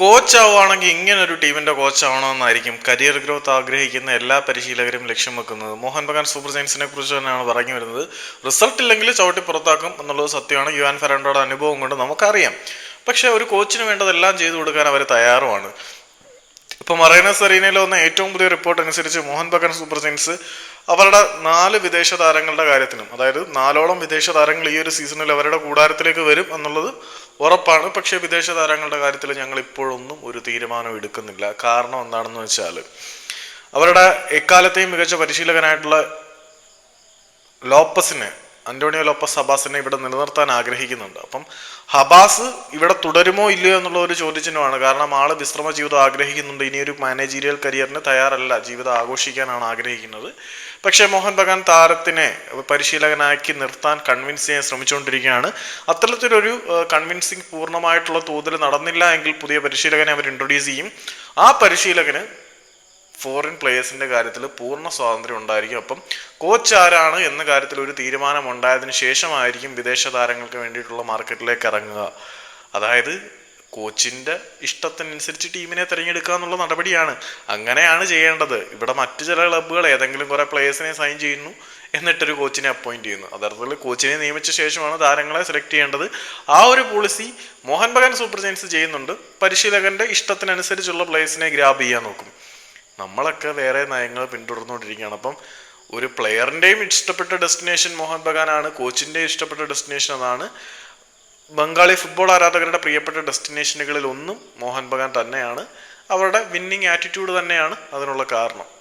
Coach ആവുകയാണെങ്കിൽ ഇങ്ങനെ ഒരു ടീമിന്റെ കോച്ച് ആവണമെന്നായിരിക്കും കരിയർ ഗ്രോത്ത് ആഗ്രഹിക്കുന്ന എല്ലാ പരിശീലകരും ലക്ഷ്യം വെക്കുന്നത്. മോഹൻ ബഗാൻ സൂപ്പർ ജയൻസിനെ കുറിച്ച് തന്നെയാണ് പറഞ്ഞു വരുന്നത്. റിസൾട്ട് ഇല്ലെങ്കിൽ ചവിട്ടി പുറത്താക്കും എന്നുള്ളത് സത്യമാണ്. യുവാൻ ഫെറാൻഡോയുടെ അനുഭവം കൊണ്ട് നമുക്കറിയാം. പക്ഷേ ഒരു കോച്ചിന് വേണ്ടതെല്ലാം ചെയ്തു കൊടുക്കാൻ അവർ തയ്യാറുമാണ്. ഇപ്പൊ മറൈന സെറീനയിൽ വന്ന ഏറ്റവും പുതിയ റിപ്പോർട്ട് അനുസരിച്ച് മോഹൻ ബഗാൻ സൂപ്പർ ജയൻസ് അവരുടെ നാല് വിദേശ താരങ്ങളുടെ കാര്യത്തിനും അതായത് നാലോളം വിദേശ താരങ്ങൾ ഈ ഒരു സീസണിൽ അവരുടെ കൂടാരത്തിലേക്ക് വരും എന്നുള്ളത് ഉറപ്പാണ്. പക്ഷേ വിദേശ താരങ്ങളുടെ കാര്യത്തിൽ ഞങ്ങൾ ഇപ്പോഴൊന്നും ഒരു തീരുമാനം എടുക്കുന്നില്ല. കാരണം എന്താണെന്ന് വെച്ചാൽ അവരുടെ എക്കാലത്തെയും മികച്ച പരിശീലകനായിട്ടുള്ള ലോപ്പസിനെ അന്റോണിയോ ലോപ്പസ് ഹബാസിനെ ഇവിടെ നിലനിർത്താൻ ആഗ്രഹിക്കുന്നുണ്ട്. അപ്പം ഹബാസ് ഇവിടെ തുടരുമോ ഇല്ലയോ എന്നുള്ള ഒരു ചോദ്യചിഹ്നമാണ്. കാരണം ആൾ വിശ്രമ ജീവിതം ആഗ്രഹിക്കുന്നുണ്ട്. ഇനിയൊരു മാനേജീരിയൽ കരിയറിന് തയ്യാറല്ല. ജീവിതം ആഘോഷിക്കാനാണ് ആഗ്രഹിക്കുന്നത്. പക്ഷേ മോഹൻ ബഗാൻ താരത്തിനെ പരിശീലകനാക്കി നിർത്താൻ കൺവിൻസ് ചെയ്യാൻ ശ്രമിച്ചുകൊണ്ടിരിക്കുകയാണ്. അത്തരത്തിലൊരു കൺവിൻസിങ് പൂർണമായിട്ടുള്ള തോതിൽ നടന്നില്ല എങ്കിൽ പുതിയ പരിശീലകനെ അവർ ഇൻട്രൊഡ്യൂസ് ചെയ്യും. ആ പരിശീലകന് ഫോറിൻ പ്ലേയേഴ്സിന്റെ കാര്യത്തിൽ പൂർണ സ്വാതന്ത്ര്യം ഉണ്ടായിരിക്കും. അപ്പം കോച്ച് ആരാണ് എന്ന കാര്യത്തിൽ ഒരു തീരുമാനം ഉണ്ടായതിനു ശേഷമായിരിക്കും വിദേശ താരങ്ങൾക്ക് വേണ്ടിയിട്ടുള്ള മാർക്കറ്റിലേക്ക് ഇറങ്ങുക. അതായത് കോച്ചിന്റെ ഇഷ്ടത്തിനനുസരിച്ച് ടീമിനെ തിരഞ്ഞെടുക്കുക എന്നുള്ള നടപടിയാണ്. അങ്ങനെയാണ് ചെയ്യേണ്ടത്. ഇവിടെ മറ്റു ചില ക്ലബ്ബുകൾ ഏതെങ്കിലും കുറേ പ്ലേയേഴ്സിനെ സൈൻ ചെയ്യുന്നു എന്നിട്ടൊരു കോച്ചിനെ അപ്പോയിന്റ് ചെയ്യുന്നു. അതർത്ഥത്തിൽ കോച്ചിനെ നിയമിച്ച ശേഷമാണ് താരങ്ങളെ സെലക്ട് ചെയ്യേണ്ടത്. ആ ഒരു policy Mohun Bagan super giants ചെയ്യുന്നുണ്ട്. പരിശീലകന്റെ ഇഷ്ടത്തിനനുസരിച്ചുള്ള പ്ലേയേഴ്സിനെ ഗ്രാബ് ചെയ്യാൻ നോക്കും. നമ്മളൊക്കെ വേറെ നയങ്ങൾ പിന്തുടർന്നുകൊണ്ടിരിക്കുകയാണ്. അപ്പം ഒരു പ്ലെയറിന്റെയും ഇഷ്ടപ്പെട്ട ഡെസ്റ്റിനേഷൻ മോഹൻ ബഗാനാണ് കോച്ചിന്റെയും ഇഷ്ടപ്പെട്ട ഡെസ്റ്റിനേഷൻ അതാണ്. ബംഗാളി ഫുട്ബോൾ ആരാധകരുടെ പ്രിയപ്പെട്ട ഡെസ്റ്റിനേഷനുകളിൽ ഒന്നും മോഹൻ ബഗാൻ തന്നെയാണ്. അവരുടെ വിന്നിങ് ആറ്റിറ്റ്യൂഡ് തന്നെയാണ് അതിനുള്ള കാരണം.